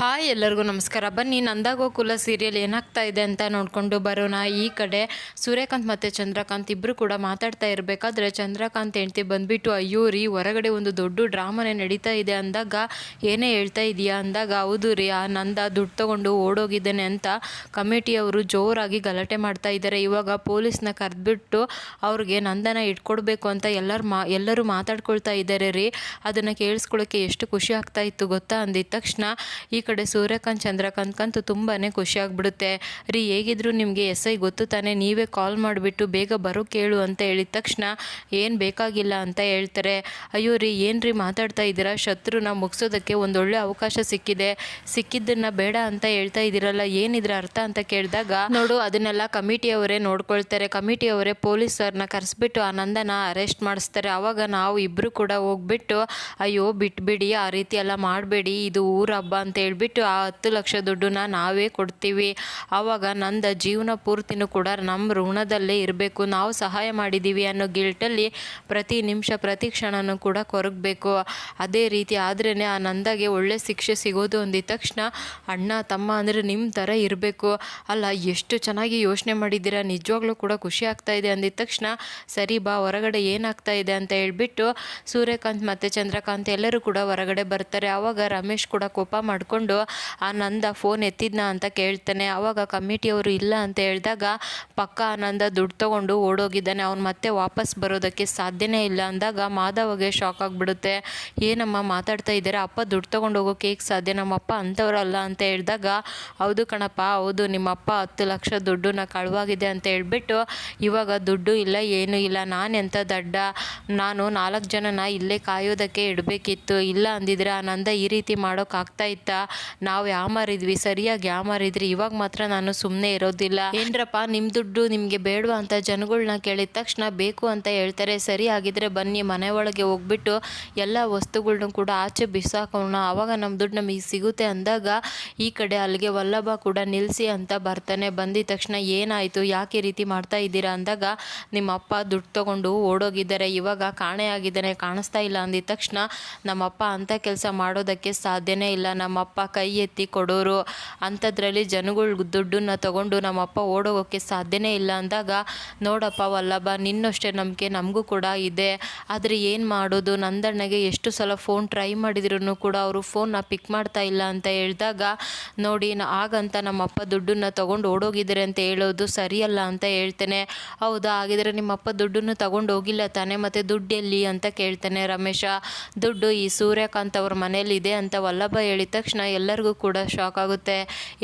Hi ಎಲ್ಲರಿಗೂ ನಮಸ್ಕಾರ. ಬನ್ನಿ ನಂದಾಗೋಕುಲ ಸೀರಿಯಲ್ ಏನಾಗ್ತಾ ಇದೆ ಅಂತ ನೋಡಿಕೊಂಡು ಬರೋಣ. ಈ ಕಡೆ ಸೂರ್ಯಕಾಂತ್ ಮತ್ತು ಚಂದ್ರಕಾಂತ್ ಇಬ್ಬರು ಕೂಡ ಮಾತಾಡ್ತಾ ಇರಬೇಕಾದ್ರೆ ಚಂದ್ರಕಾಂತ್ ಹೆಂಡ್ತಿ ಬಂದುಬಿಟ್ಟು, ಅಯ್ಯೋ ರೀ, ಹೊರಗಡೆ ಒಂದು ದೊಡ್ಡ ಡ್ರಾಮನೇ ನಡೀತಾ ಇದೆ ಅಂದಾಗ ಏನೇ ಹೇಳ್ತಾ ಇದೆಯಾ? ಅಂದಾಗ, ಹೌದು ರೀ, ಆ ನಂದ ದುಡ್ಡು ತೊಗೊಂಡು ಓಡೋಗಿದ್ದಾನೆ ಅಂತ ಕಮಿಟಿಯವರು ಜೋರಾಗಿ ಗಲಾಟೆ ಮಾಡ್ತಾ ಇದ್ದಾರೆ ಇವಾಗ ಪೊಲೀಸ್ನ ಕರೆದ್ಬಿಟ್ಟು ಅವ್ರಿಗೆ ನಂದನ ಇಟ್ಕೊಡ್ಬೇಕು ಅಂತ ಎಲ್ಲರೂ ಮಾ, ಎಲ್ಲರೂ ಮಾತಾಡ್ಕೊಳ್ತಾ ಇದ್ದಾರೆ ರೀ. ಅದನ್ನು ಕೇಳಿಸ್ಕೊಳ್ಳೋಕ್ಕೆ ಎಷ್ಟು ಖುಷಿ ಆಗ್ತಾ ಇತ್ತು ಗೊತ್ತಾ? ಅಂದಿದ ತಕ್ಷಣ ಈ ಕಡೆ ಸೂರ್ಯಕಾಂತ್ ಚಂದ್ರಕಾಂತ್ಗಂತೂ ತುಂಬಾ ಖುಷಿ ಆಗ್ಬಿಡುತ್ತೆ ರೀ, ಹೇಗಿದ್ರು ನಿಮಗೆ ಎಸ್ ಐ ಗೊತ್ತು ತಾನೇ? ನೀವೇ ಕಾಲ್ ಮಾಡಿಬಿಟ್ಟು ಬೇಗ ಬರೋ ಕೇಳು ಅಂತ ಹೇಳಿದ ತಕ್ಷಣ ಏನು ಬೇಕಾಗಿಲ್ಲ ಅಂತ ಹೇಳ್ತಾರೆ. ಅಯ್ಯೋ ರೀ ಏನು ರೀ ಮಾತಾಡ್ತಾ ಇದ್ದೀರಾ? ಶತ್ರುನ ಮುಗಿಸೋದಕ್ಕೆ ಒಂದೊಳ್ಳೆ ಅವಕಾಶ ಸಿಕ್ಕಿದೆ. ಸಿಕ್ಕಿದ್ದನ್ನ ಬೇಡ ಅಂತ ಹೇಳ್ತಾ ಇದ್ದೀರಲ್ಲ, ಏನಿದ್ರ ಅರ್ಥ ಅಂತ ಕೇಳಿದಾಗ ನೋಡು, ಅದನ್ನೆಲ್ಲ ಕಮಿಟಿಯವರೇ ನೋಡ್ಕೊಳ್ತಾರೆ. ಕಮಿಟಿಯವರೇ ಪೊಲೀಸರನ್ನ ಕರೆಸ್ಬಿಟ್ಟು ಆ ನಂದನ ಅರೆಸ್ಟ್ ಮಾಡಿಸ್ತಾರೆ. ಆವಾಗ ನಾವು ಇಬ್ಬರು ಕೂಡ ಹೋಗ್ಬಿಟ್ಟು, ಅಯ್ಯೋ, ಬಿಟ್ಬಿಡಿ, ಆ ರೀತಿ ಎಲ್ಲ ಮಾಡಬೇಡಿ. ಇದು ಊರ ಹಬ್ಬ ಅಂತ ಹೇಳ್ಬಿಟ್ಟು ಆ ಹತ್ತು ಲಕ್ಷ ದುಡ್ಡನ್ನ ನಾವೇ ಕೊಡ್ತೀವಿ. ಆವಾಗ ನಂದ ಜೀವನ ಪೂರ್ತಿನೂ ಕೂಡ ನಮ್ಮ ಋಣದಲ್ಲೇ ಇರಬೇಕು. ನಾವು ಸಹಾಯ ಮಾಡಿದ್ದೀವಿ ಅನ್ನೋ ಗಿಲ್ಟಲ್ಲಿ ಪ್ರತಿ ನಿಮಿಷ, ಪ್ರತಿ ಕ್ಷಣನೂ ಕೂಡ ಕೊರಗಬೇಕು. ಅದೇ ರೀತಿ ಆದ್ರೇ ಆ ನಂದಾಗೆ ಒಳ್ಳೆ ಶಿಕ್ಷೆ ಸಿಗೋದು ಅಂದಿದ ತಕ್ಷಣ ಅಣ್ಣ, ತಮ್ಮ ಅಂದರೆ ನಿಮ್ಮ ಥರ ಇರಬೇಕು. ಅಲ್ಲ, ಎಷ್ಟು ಚೆನ್ನಾಗಿ ಯೋಚನೆ ಮಾಡಿದ್ದೀರಾ? ನಿಜವಾಗ್ಲೂ ಕೂಡ ಖುಷಿ ಆಗ್ತಾ ಇದೆ ಅಂದಿದ ತಕ್ಷಣ ಸರಿ ಬಾ, ಹೊರಗಡೆ ಏನಾಗ್ತಾ ಇದೆ ಅಂತ ಹೇಳ್ಬಿಟ್ಟು ಸೂರ್ಯಕಾಂತ್ ಮತ್ತು ಚಂದ್ರಕಾಂತ್ ಎಲ್ಲರೂ ಕೂಡ ಹೊರಗಡೆ ಬರ್ತಾರೆ. ಆವಾಗ ರಮೇಶ್ ಕೂಡ ಕೋಪ ಮಾಡಿಕೊಂಡು ಆ ನಂದ ಫೋನ್ ಎತ್ತಿದ್ನ ಅಂತ ಕೇಳ್ತಾನೆ. ಅವಾಗ ಕಮಿಟಿಯವರು ಇಲ್ಲ ಅಂತ ಹೇಳಿದಾಗ ಪಕ್ಕ ಆನಂದ ದುಡ್ಡು ತಗೊಂಡು ಓಡೋಗಿದ್ದಾನೆ. ಅವ್ನು ಮತ್ತೆ ವಾಪಸ್ ಬರೋದಕ್ಕೆ ಸಾಧ್ಯನೇ ಇಲ್ಲ ಅಂದಾಗ ಮಾಧವಗೆ ಶಾಕ್ ಆಗಿಬಿಡುತ್ತೆ. ಏನಮ್ಮ ಮಾತಾಡ್ತಾ ಇದ್ದಾರೆ? ಅಪ್ಪ ದುಡ್ಡು ತಗೊಂಡು ಹೋಗೋಕೆ ಹೇಗೆ ಸಾಧ್ಯ? ನಮ್ಮಪ್ಪ ಅಂಥವ್ರಲ್ಲ ಅಂತ ಹೇಳಿದಾಗ, ಹೌದು ಕಣಪ್ಪ, ಹೌದು. ನಿಮ್ಮಪ್ಪ ಹತ್ತು ಲಕ್ಷ ದುಡ್ಡನ್ನ ಕಳುವಾಗಿದೆ ಅಂತ ಹೇಳ್ಬಿಟ್ಟು, ಇವಾಗ ದುಡ್ಡು ಇಲ್ಲ, ಏನೂ ಇಲ್ಲ. ನಾನು ಎಂಥ ದಡ್ಡ? ನಾನು ನಾಲ್ಕು ಜನನ ಇಲ್ಲೇ ಕಾಯೋದಕ್ಕೆ ಇಡಬೇಕಿತ್ತು. ಇಲ್ಲ ಅಂದಿದ್ರೆ ಆ ನಂದ ಈ ರೀತಿ ಮಾಡೋಕ್ಕಾಗ್ತಾ ಇತ್ತಾ? ನಾವು ಯಾಮಾರಿದ್ವಿ ಸರಿಯಾಗಿ ಯಾಮಾರಿದ್ರಿ ಇವಾಗ ಮಾತ್ರ ನಾನು ಸುಮ್ಮನೆ ಇರೋದಿಲ್ಲ. ಏನ್ರಪ್ಪ ನಿಮ್ಮ ದುಡ್ಡು ನಿಮಗೆ ಬೇಡವಾ ಅಂತ ಜನಗಳನ್ನ ಕೇಳಿದ ತಕ್ಷಣ ಬೇಕು ಅಂತ ಹೇಳ್ತಾರೆ. ಸರಿ ಆಗಿದ್ರೆ ಬನ್ನಿ, ಮನೆ ಒಳಗೆ ಹೋಗ್ಬಿಟ್ಟು ಎಲ್ಲ ವಸ್ತುಗಳನ್ನ ಕೂಡ ಆಚೆ ಬಿಸಾಕೋಣ. ಆವಾಗ ನಮ್ಮ ದುಡ್ಡು ನಮಗೆ ಸಿಗುತ್ತೆ ಅಂದಾಗ ಈ ಕಡೆ ಅಲ್ಲಿಗೆ ವಲ್ಲಭ ಕೂಡ ನಿಲ್ಲಿಸಿ ಅಂತ ಬರ್ತಾನೆ. ಬಂದಿದ ತಕ್ಷಣ ಏನಾಯಿತು, ಯಾಕೆ ರೀತಿ ಮಾಡ್ತಾ ಇದ್ದೀರಾ ಅಂದಾಗ ನಿಮ್ಮ ಅಪ್ಪ ದುಡ್ಡು ತಗೊಂಡು ಓಡೋಗಿದ್ದಾರೆ. ಇವಾಗ ಕಾಣೆಯಾಗಿದ್ದಾನೆ ಕಾಣಿಸ್ತಾ ಇಲ್ಲ ಅಂದಿದ ತಕ್ಷಣ ನಮ್ಮಪ್ಪ ಅಂಥ ಕೆಲಸ ಮಾಡೋದಕ್ಕೆ ಸಾಧ್ಯನೇ ಇಲ್ಲ. ನಮ್ಮಪ್ಪ ಕೈ ಎತ್ತಿ ಕೊಡೋರು, ಅಂಥದ್ರಲ್ಲಿ ಜನಗಳು ದುಡ್ಡನ್ನ ತಗೊಂಡು ನಮ್ಮಪ್ಪ ಓಡೋಗೋಕ್ಕೆ ಸಾಧ್ಯನೇ ಇಲ್ಲ ಅಂದಾಗ, ನೋಡಪ್ಪ ವಲ್ಲಭ, ನಿನ್ನಷ್ಟೇ ನಂಬಿಕೆ ನಮಗೂ ಕೂಡ ಇದೆ. ಆದರೆ ಏನು ಮಾಡೋದು? ನಂದಣ್ಣಗೆ ಎಷ್ಟು ಸಲ ಫೋನ್ ಟ್ರೈ ಮಾಡಿದ್ರು ಕೂಡ ಅವರು ಫೋನ್ನ ಪಿಕ್ ಮಾಡ್ತಾ ಇಲ್ಲ ಅಂತ ಹೇಳಿದಾಗ, ನೋಡಿ ಆಗಂತ ನಮ್ಮಪ್ಪ ದುಡ್ಡನ್ನ ತಗೊಂಡು ಓಡೋಗಿದ್ದಾರೆ ಅಂತ ಹೇಳೋದು ಸರಿಯಲ್ಲ ಅಂತ ಹೇಳ್ತೇನೆ. ಹೌದಾ? ಹಾಗಿದ್ರೆ ನಿಮ್ಮಪ್ಪ ದುಡ್ಡನ್ನು ತಗೊಂಡು ಹೋಗಿಲ್ಲ ತಾನೆ? ಮತ್ತು ದುಡ್ಡು ಎಲ್ಲಿ ಅಂತ ಕೇಳ್ತಾನೆ ರಮೇಶ. ದುಡ್ಡು ಈ ಸೂರ್ಯಕಾಂತ್ ಅವ್ರ ಮನೇಲಿ ಇದೆ ಅಂತ ವಲ್ಲಭ ಹೇಳಿದ ತಕ್ಷಣ ಎಲ್ಲರಿಗೂ ಕೂಡ ಶಾಕ್ ಆಗುತ್ತೆ.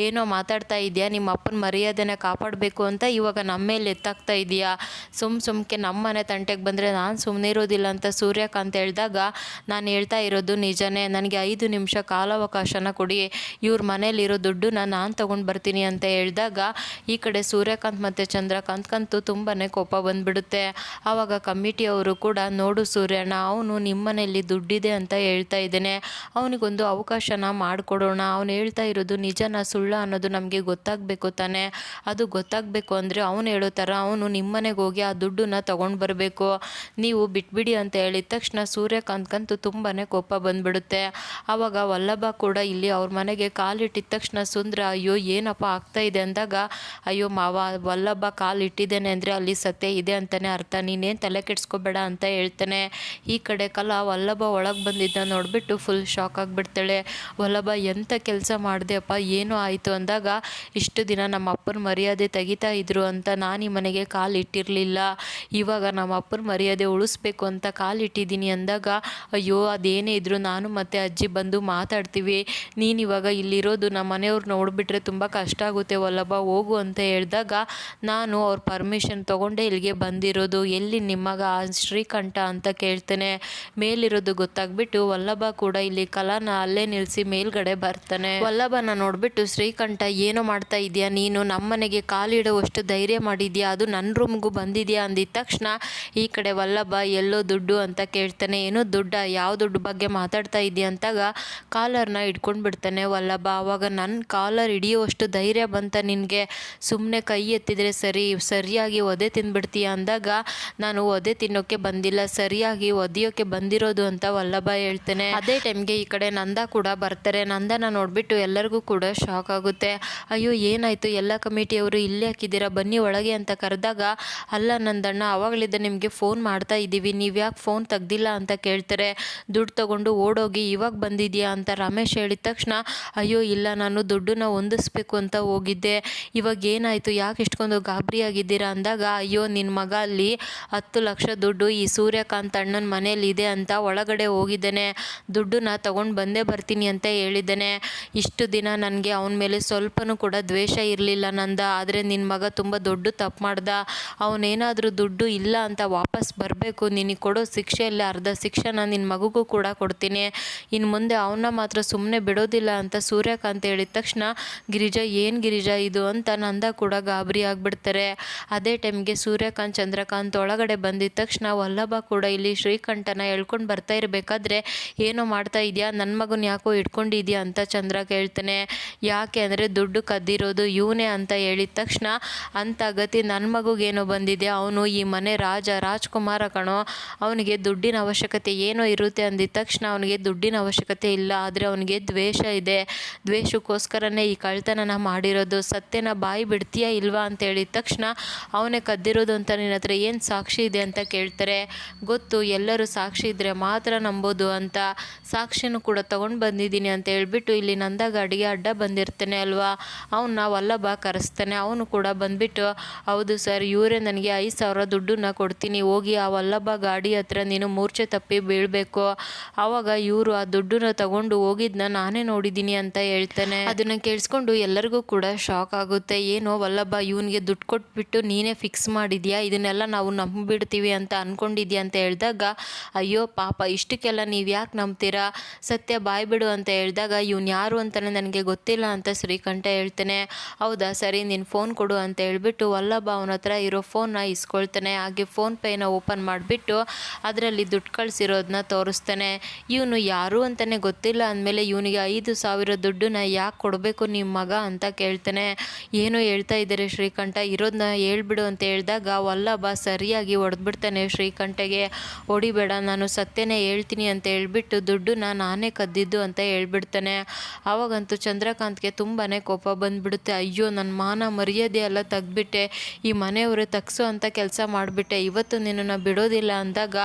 ಏನೋ ಮಾತಾಡ್ತಾ ಇದೆಯಾ? ನಿಮ್ಮ ಅಪ್ಪನ ಮರ್ಯಾದೆನ ಕಾಪಾಡಬೇಕು ಅಂತ ಇವಾಗ ನಮ್ಮ ಮೇಲೆ ಎತ್ತಾಗ್ತಾ ಇದೆಯಾ? ಸುಮ್ ಸುಮ್ಕೆ ನಮ್ಮ ಮನೆ ತಂಟೆಗೆ ಬಂದರೆ ನಾನು ಸುಮ್ಮನೆ ಇರೋದಿಲ್ಲ ಅಂತ ಸೂರ್ಯಕಾಂತ್ ಹೇಳಿದಾಗ, ನಾನು ಹೇಳ್ತಾ ಇರೋದು ನಿಜನೇ. ನನಗೆ ಐದು ನಿಮಿಷ ಕಾಲಾವಕಾಶನ ಕೊಡಿ. ಇವ್ರ ಮನೇಲಿರೋ ದುಡ್ಡನ್ನ ನಾನು ತೊಗೊಂಡು ಬರ್ತೀನಿ ಅಂತ ಹೇಳಿದಾಗ, ಈ ಕಡೆ ಸೂರ್ಯಕಾಂತ್ ಮತ್ತು ಚಂದ್ರಕಾಂತ್ಕಂತೂ ತುಂಬಾ ಕೋಪ ಬಂದ್ಬಿಡುತ್ತೆ. ಆವಾಗ ಕಮಿಟಿಯವರು ಕೂಡ, ನೋಡು ಸೂರ್ಯಣ್ಣ, ಅವನು ಮನೆಯಲ್ಲಿ ದುಡ್ಡಿದೆ ಅಂತ ಹೇಳ್ತಾ ಇದ್ದೇನೆ. ಅವನಿಗೊಂದು ಅವಕಾಶನ ಮಾಡಿಕೊಡೋಣ ಅವನು ಹೇಳ್ತಾ ಇರೋದು ನಿಜನ ಸುಳ್ಳ ಅನ್ನೋದು ನಮಗೆ ಗೊತ್ತಾಗಬೇಕು ತಾನೆ. ಅದು ಗೊತ್ತಾಗಬೇಕು ಅಂದರೆ ಅವನು ಹೇಳೋ ಥರ ಅವನು ನಿಮ್ಮನೆಗೆ ಹೋಗಿ ಆ ದುಡ್ಡನ್ನ ತೊಗೊಂಡು ಬರಬೇಕು. ನೀವು ಬಿಟ್ಬಿಡಿ ಅಂತ ಹೇಳಿದ ತಕ್ಷಣ ಸೂರ್ಯಕಾಂತ್ಗಂತೂ ತುಂಬಾ ಕೋಪ ಬಂದ್ಬಿಡುತ್ತೆ. ಆವಾಗ ವಲ್ಲಭ ಕೂಡ ಇಲ್ಲಿ ಅವ್ರ ಮನೆಗೆ ಕಾಲಿಟ್ಟಿದ ತಕ್ಷಣ ಸುಂದ್ರ, ಅಯ್ಯೋ, ಏನಪ್ಪ ಆಗ್ತಾ ಇದೆ? ಅಂದಾಗ, ಅಯ್ಯೋ, ಮಾವ, ವಲ್ಲಭ ಕಾಲಿಟ್ಟಿದ್ದೇನೆ ಅಂದರೆ ಅಲ್ಲಿ ಸತ್ಯ ಇದೆ ಅಂತಲೇ ಅರ್ಥ. ನೀನೇನು ತಲೆ ಕೆಡಿಸ್ಕೋಬೇಡ ಅಂತ ಹೇಳ್ತಾನೆ. ಈ ಕಡೆ ಕಲಾ ವಲ್ಲಭ ಒಳಗೆ ಬಂದಿದ್ದ ನೋಡಿಬಿಟ್ಟು ಫುಲ್ ಶಾಕ್ ಆಗಿಬಿಡ್ತಾಳೆ. ವಲ್ಲಭ ಎಂಥ ಕೆಲಸ ಮಾಡಿದೆ, ಅಪ್ಪ, ಏನೋ ಆಯಿತು ಅಂದಾಗ, ಇಷ್ಟು ದಿನ ನಮ್ಮ ಅಪ್ಪನ ಮರ್ಯಾದೆ ತೆಗಿತಾ ಇದ್ರು ಅಂತ ನಾನು ಈ ಮನೆಗೆ ಕಾಲು ಇಟ್ಟಿರಲಿಲ್ಲ. ಇವಾಗ ನಮ್ಮ ಅಪ್ಪನ ಮರ್ಯಾದೆ ಉಳಿಸ್ಬೇಕು ಅಂತ ಕಾಲು ಇಟ್ಟಿದ್ದೀನಿ ಅಂದಾಗ, ಅಯ್ಯೋ, ಅದೇನೇ ಇದ್ರು ನಾನು ಮತ್ತು ಅಜ್ಜಿ ಬಂದು ಮಾತಾಡ್ತೀವಿ. ನೀನು ಇವಾಗ ಇಲ್ಲಿರೋದು ನಮ್ಮ ಮನೆಯವ್ರು ನೋಡಿಬಿಟ್ರೆ ತುಂಬ ಕಷ್ಟ ಆಗುತ್ತೆ ವಲ್ಲಭ, ಹೋಗು ಅಂತ ಹೇಳಿದಾಗ, ನಾನು ಅವ್ರ ಪರ್ಮಿಷನ್ ತೊಗೊಂಡೇ ಇಲ್ಲಿಗೆ ಬಂದಿರೋದು. ಎಲ್ಲಿ ನಿಮ್ಮಗ ಶ್ರೀಕಂಠ ಅಂತ ಕೇಳ್ತೇನೆ. ಮೇಲಿರೋದು ಗೊತ್ತಾಗ್ಬಿಟ್ಟು ವಲ್ಲಭ ಕೂಡ ಇಲ್ಲಿ ಕಲಾನ ಅಲ್ಲೇ ನಿಲ್ಲಿಸಿ ಮೇಲ್ಗಡೆ ಬರ್ತಾನೆ. ವಲ್ಲಭನ ನೋಡ್ಬಿಟ್ಟು, ಶ್ರೀಕಂಠ, ಏನೋ ಮಾಡ್ತಾ ಇದೀಯಾ ನೀನು? ನಮ್ಮನೆಗೆ ಕಾಲಿಡುವಷ್ಟು ಧೈರ್ಯ ಮಾಡಿದ್ಯಾ ಅದು ನನ್ನ ರೂಮ್ಗೂ ಬಂದಿದ್ಯಾ? ಅಂದಿದ ತಕ್ಷಣ, ಈ ಕಡೆ ವಲ್ಲಭ ಎಲ್ಲೋ ದುಡ್ಡು ಅಂತ ಕೇಳ್ತಾನೆ. ಏನೋ ದುಡ್ಡ, ಯಾವ ದುಡ್ಡು ಬಗ್ಗೆ ಮಾತಾಡ್ತಾ ಇದೆಯಾ ಅಂತಾಗ ಕಾಲರ್ನ ಹಿಡ್ಕೊಂಡು ಬಿಡ್ತಾನೆ ವಲ್ಲಭ. ಆವಾಗ ನನ್ನ ಕಾಲರ್ ಹಿಡಿಯುವಷ್ಟು ಧೈರ್ಯ ಬಂತ ನಿನಗೆ. ಸುಮ್ಮನೆ ಕೈ ಎತ್ತಿದ್ರೆ ಸರಿ, ಸರಿಯಾಗಿ ಒದೆ ತಿಂದ್ಬಿಡ್ತೀಯ ಅಂದಾಗ, ನಾನು ಒದೆ ತಿನ್ನೋಕ್ಕೆ ಬಂದಿಲ್ಲ, ಸರಿಯಾಗಿ ಒದೆಯೋಕೆ ಬಂದಿರೋದು ಅಂತ ವಲ್ಲಭ ಹೇಳ್ತಾನೆ. ಅದೇ ಟೈಮ್ಗೆ ಈ ಕಡೆ ನಂದ ಕೂಡ ಬರ್ತಾರೆ. ನಂದ ನಂದನ ನೋಡಿಬಿಟ್ಟು ಎಲ್ಲರಿಗೂ ಕೂಡ ಶಾಕ್ ಆಗುತ್ತೆ. ಅಯ್ಯೋ, ಏನಾಯಿತು? ಎಲ್ಲ ಕಮಿಟಿಯವರು ಇಲ್ಲೇ ಹಾಕಿದ್ದೀರಾ? ಬನ್ನಿ ಒಳಗೆ ಅಂತ ಕರೆದಾಗ, ಅಲ್ಲ ನಂದಣ್ಣ ಆವಾಗಲಿದ್ದ ನಿಮಗೆ ಫೋನ್ ಮಾಡ್ತಾ ಇದ್ದೀವಿ. ನೀವು ಯಾಕೆ ಫೋನ್ ತೆಗ್ದಿಲ್ಲ ಅಂತ ಕೇಳ್ತಾರೆ. ದುಡ್ಡು ತೊಗೊಂಡು ಓಡೋಗಿ ಇವಾಗ ಬಂದಿದೆಯಾ? ಅಂತ ರಮೇಶ್ ಹೇಳಿದ ತಕ್ಷಣ, ಅಯ್ಯೋ, ಇಲ್ಲ, ನಾನು ದುಡ್ಡನ್ನ ಹೊಂದಿಸ್ಬೇಕು ಅಂತ ಹೋಗಿದ್ದೆ. ಇವಾಗ ಏನಾಯಿತು? ಯಾಕೆ ಇಷ್ಟೊಂದು ಗಾಬರಿ ಆಗಿದ್ದೀರಾ? ಅಂದಾಗ, ಅಯ್ಯೋ ನಿನ್ನ ಮಗ ಅಲ್ಲಿ ಹತ್ತು ಲಕ್ಷ ದುಡ್ಡು ಈ ಸೂರ್ಯಕಾಂತ್ ಅಣ್ಣನ ಮನೇಲಿ ಇದೆ ಅಂತ ಒಳಗಡೆ ಹೋಗಿದ್ದೇನೆ. ದುಡ್ಡನ್ನ ತಗೊಂಡು ಬಂದೇ ಬರ್ತೀನಿ ಅಂತ ಹೇಳಿದ್ದಾನೆ. ಇಷ್ಟು ದಿನ ನನಗೆ ಅವನ ಮೇಲೆ ಸ್ವಲ್ಪನೂ ಕೂಡ ದ್ವೇಷ ಇರಲಿಲ್ಲ ನಂದ. ಆದರೆ ನಿನ್ನ ಮಗ ತುಂಬ ದೊಡ್ಡ ತಪ್ಪು ಮಾಡ್ದ. ಅವನೇನಾದರೂ ದುಡ್ಡು ಇಲ್ಲ ಅಂತ ವಾಪಸ್ ಬರಬೇಕು. ನಿನಗೆ ಕೊಡೋ ಶಿಕ್ಷೆಯಲ್ಲಿ ಅರ್ಧ ಶಿಕ್ಷೆನ ನಿನ್ನ ಮಗುಗೂ ಕೂಡ ಕೊಡ್ತೀನಿ. ಇನ್ನು ಮುಂದೆ ಅವನ್ನ ಮಾತ್ರ ಸುಮ್ಮನೆ ಬಿಡೋದಿಲ್ಲ ಅಂತ ಸೂರ್ಯಕಾಂತ್ ಹೇಳಿದ ತಕ್ಷಣ, ಗಿರಿಜಾ, ಏನು ಗಿರಿಜಾ ಇದು ಅಂತ ನಂದ ಕೂಡ ಗಾಬರಿ ಆಗಿಬಿಡ್ತಾರೆ. ಅದೇ ಟೈಮ್ಗೆ ಸೂರ್ಯಕಾಂತ್, ಚಂದ್ರಕಾಂತ್ ಒಳಗಡೆ ಬಂದಿದ್ದ ತಕ್ಷಣ ವಲ್ಲಭ ಕೂಡ ಇಲ್ಲಿ ಶ್ರೀಕಂಠನ ಎಳ್ಕೊಂಡು ಬರ್ತಾ ಇರಬೇಕಾದ್ರೆ, ಏನೋ ಮಾಡ್ತಾ ಇದೆಯಾ? ನನ್ನ ಮಗನ ಯಾಕೋ ಇಟ್ಕೊಂಡಿದ್ಯಾ ಅಂತ ಚಂದ್ರ ಕೇಳ್ತಾನೆ. ಯಾಕೆ ಅಂದರೆ ದುಡ್ಡು ಕದ್ದಿರೋದು ಇವನೇ ಅಂತ ಹೇಳಿದ ತಕ್ಷಣ ಅಂತ ಗತಿ ನನ್ನ ಮಗುಗೇನೋ ಬಂದಿದೆ. ಅವನು ಈ ಮನೆ ರಾಜ, ರಾಜ್ಕುಮಾರ ಕಣೋ. ಅವನಿಗೆ ದುಡ್ಡಿನ ಅವಶ್ಯಕತೆ ಏನೋ ಇರುತ್ತೆ. ಅಂದಿದ ತಕ್ಷಣ ಅವನಿಗೆ ದುಡ್ಡಿನ ಅವಶ್ಯಕತೆ ಇಲ್ಲ. ಆದರೆ ಅವನಿಗೆ ದ್ವೇಷ ಇದೆ. ದ್ವೇಷಕ್ಕೋಸ್ಕರನೇ ಈ ಕಳ್ತನನ ಮಾಡಿರೋದು. ಸತ್ಯನ ಬಾಯಿ ಬಿಡ್ತೀಯಾ ಇಲ್ವಾ ಅಂತ ಹೇಳಿದ ತಕ್ಷಣ, ಅವನೇ ಕದ್ದಿರೋದು ಅಂತ ನಿನ್ನ ಹತ್ರ ಏನು ಸಾಕ್ಷಿ ಇದೆ? ಅಂತ ಕೇಳ್ತಾರೆ. ಗೊತ್ತು, ಎಲ್ಲರೂ ಸಾಕ್ಷಿ ಇದ್ದರೆ ಮಾತ್ರ ನಂಬೋದು ಅಂತ ಸಾಕ್ಷಿನೂ ಕೂಡ ತೊಗೊಂಡು ಬಂದಿದ್ದೀನಿ ಅಂತ ಹೇಳ್ಬಿಟ್ಟು ಇಲ್ಲಿ ನಂದ ಗಾಡಿಗೆ ಅಡ್ಡ ಬಂದಿರ್ತಾನೆ ಅಲ್ವಾ? ಅವನ್ನ ವಲ್ಲಭ ಕರೆಸ್ತಾನೆ. ಅವನು ಕೂಡ ಬಂದ್ಬಿಟ್ಟು, ಹೌದು ಸರ್, ಇವರೇ ನನಗೆ ಐದು ಸಾವಿರ ದುಡ್ಡನ್ನ ಕೊಡ್ತೀನಿ. ಹೋಗಿ ಆ ವಲ್ಲಭ ಗಾಡಿ ಹತ್ರ ನೀನು ಮೂರ್ಛೆ ತಪ್ಪಿ ಬೀಳಬೇಕು. ಆವಾಗ ಇವರು ಆ ದುಡ್ಡನ್ನ ತಗೊಂಡು ಹೋಗಿದ್ನ ನಾನೇ ನೋಡಿದ್ದೀನಿ ಅಂತ ಹೇಳ್ತಾನೆ. ಅದನ್ನ ಕೇಳಿಸ್ಕೊಂಡು ಎಲ್ಲರಿಗೂ ಕೂಡ ಶಾಕ್ ಆಗುತ್ತೆ. ಏನೋ ವಲ್ಲಭ ಇವನಿಗೆ ದುಡ್ಡು ಕೊಟ್ಬಿಟ್ಟು ನೀನೇ ಫಿಕ್ಸ್ ಮಾಡಿದ್ಯಾ? ಇದನ್ನೆಲ್ಲ ನಾವು ನಂಬಿಡ್ತೀವಿ ಅಂತ ಅಂದ್ಕೊಂಡಿದ್ಯಾ ಅಂತ ಹೇಳಿದಾಗ, ಅಯ್ಯೋ, ಪಾಪ, ಇಷ್ಟಕ್ಕೆಲ್ಲ ನೀವು ಯಾಕೆ ನಂಬ್ತೀರಾ? ಸತ್ಯ ಬಾಯ್ಬಿಡು ಅಂತ ಹೇಳಿದಾಗ ಇವ್ನು ಯಾರು ಅಂತಲೇ ನನಗೆ ಗೊತ್ತಿಲ್ಲ ಅಂತ ಶ್ರೀಕಂಠ ಹೇಳ್ತಾನೆ, ಹೌದಾ ಸರಿ ನಿನ್ನ ಫೋನ್ ಕೊಡು ಅಂತ ಹೇಳ್ಬಿಟ್ಟು ವಲ್ಲಭ ಅವನ ಹತ್ರ ಇರೋ ಫೋನ್ನ ಇಸ್ಕೊಳ್ತಾನೆ, ಹಾಗೆ ಫೋನ್ ಪೇನ ಓಪನ್ ಮಾಡಿಬಿಟ್ಟು ಅದರಲ್ಲಿ ದುಡ್ಡು ಕಳಿಸಿರೋದನ್ನ ತೋರಿಸ್ತಾನೆ. ಇವನು ಯಾರು ಅಂತಲೇ ಗೊತ್ತಿಲ್ಲ ಅಂದಮೇಲೆ ಇವನಿಗೆ ಐದು ಸಾವಿರ ದುಡ್ಡನ್ನ ಯಾಕೆ ಕೊಡಬೇಕು ನಿಮ್ಮ ಮಗ ಅಂತ ಕೇಳ್ತಾನೆ. ಏನೋ ಹೇಳ್ತಾ ಇದ್ದಾರೆ ಶ್ರೀಕಂಠ? ಇರೋದನ್ನ ಹೇಳ್ಬಿಡು ಅಂತ ಹೇಳಿದಾಗ ವಲ್ಲಭ ಸರಿಯಾಗಿ ಹೊಡೆದ್ಬಿಡ್ತಾನೆ ಶ್ರೀಕಂಠಗೆ. ಹೊಡಿಬೇಡ, ನಾನು ಸತ್ಯನೇ ಹೇಳ್ತೀನಿ ಅಂತ ಹೇಳ್ಬಿಟ್ಟು ದುಡ್ಡನ್ನ ನಾನೇ ಕದ್ದಿದ್ದು ಅಂತ ಹೇಳ್ಬಿಡ್ತಾನೆ. ಆವಾಗಂತೂ ಚಂದ್ರಕಾಂತ್ಗೆ ತುಂಬಾ ಕೋಪ ಬಂದ್ಬಿಡುತ್ತೆ. ಅಯ್ಯೋ ನನ್ನ ಮಾನ ಮರ್ಯಾದೆ ಎಲ್ಲ ತೆಗ್ದುಬಿಟ್ಟೆ ಈ ಮನೆಯವರು ತಗ್ಸೋ ಅಂತ ಕೆಲಸ ಮಾಡಿಬಿಟ್ಟೆ. ಇವತ್ತು ನಿನ್ನನ್ನು ಬಿಡೋದಿಲ್ಲ ಅಂದಾಗ,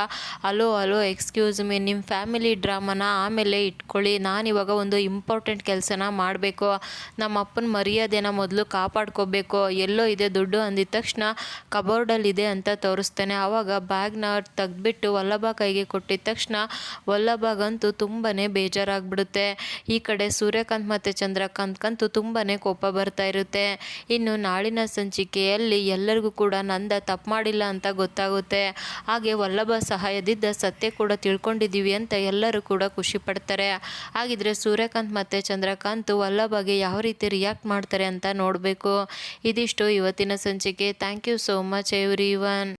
ಅಲೋ ಅಲೋ, ಎಕ್ಸ್ಕ್ಯೂಸ್ ಮೀ ನಿಮ್ಮ ಫ್ಯಾಮಿಲಿ ಡ್ರಾಮಾನ ಆಮೇಲೆ ಇಟ್ಕೊಳ್ಳಿ. ನಾನಿವಾಗ ಒಂದು ಇಂಪಾರ್ಟೆಂಟ್ ಕೆಲಸನ ಮಾಡಬೇಕು. ನಮ್ಮ ಅಪ್ಪನ ಮರ್ಯಾದೆನ ಮೊದಲು ಕಾಪಾಡ್ಕೋಬೇಕು. ಎಲ್ಲೋ ಇದೆ ದುಡ್ಡು ಅಂದಿದ ತಕ್ಷಣ ಕಬೋರ್ಡಲ್ಲಿದೆ ಅಂತ ತೋರಿಸ್ತಾನೆ. ಆವಾಗ ಬ್ಯಾಗ್ನ ತೆಗ್ದುಬಿಟ್ಟು ವಲ್ಲಭ ಕೈಗೆ ಕೊಟ್ಟಿದ ತಕ್ಷಣ ವಲ್ಲಭಗಂತೂ ತುಂಬಾ ಬೇಜಾರಾಗ್ಬಿಡುತ್ತೆ. ಈ ಕಡೆ ಸೂರ್ಯಕಾಂತ್ ಮತ್ತು ಚಂದ್ರಕಾಂತ್ಗಂತೂ ತುಂಬಾ ಕೋಪ ಬರ್ತಾ ಇರುತ್ತೆ. ಇನ್ನು ನಾಳಿನ ಸಂಚಿಕೆಯಲ್ಲಿ ಎಲ್ಲರಿಗೂ ಕೂಡ ನಂದ ತಪ್ಪು ಮಾಡಿಲ್ಲ ಅಂತ ಗೊತ್ತಾಗುತ್ತೆ. ಹಾಗೆ ವಲ್ಲಭ ಸಹಾಯದಿಂದ ಸತ್ಯ ಕೂಡ ತಿಳ್ಕೊಂಡಿದ್ದೀವಿ ಅಂತ ಎಲ್ಲರೂ ಕೂಡ ಖುಷಿ ಪಡ್ತಾರೆ. ಹಾಗಿದ್ರೆ ಸೂರ್ಯಕಾಂತ್ ಮತ್ತು ಚಂದ್ರಕಾಂತ್ ವಲ್ಲಭಗೆ ಯಾವ ರೀತಿ ರಿಯಾಕ್ಟ್ ಮಾಡ್ತಾರೆ ಅಂತ ನೋಡಬೇಕು. ಇದಿಷ್ಟು ಇವತ್ತಿನ ಸಂಚಿಕೆ. Thank you so much everyone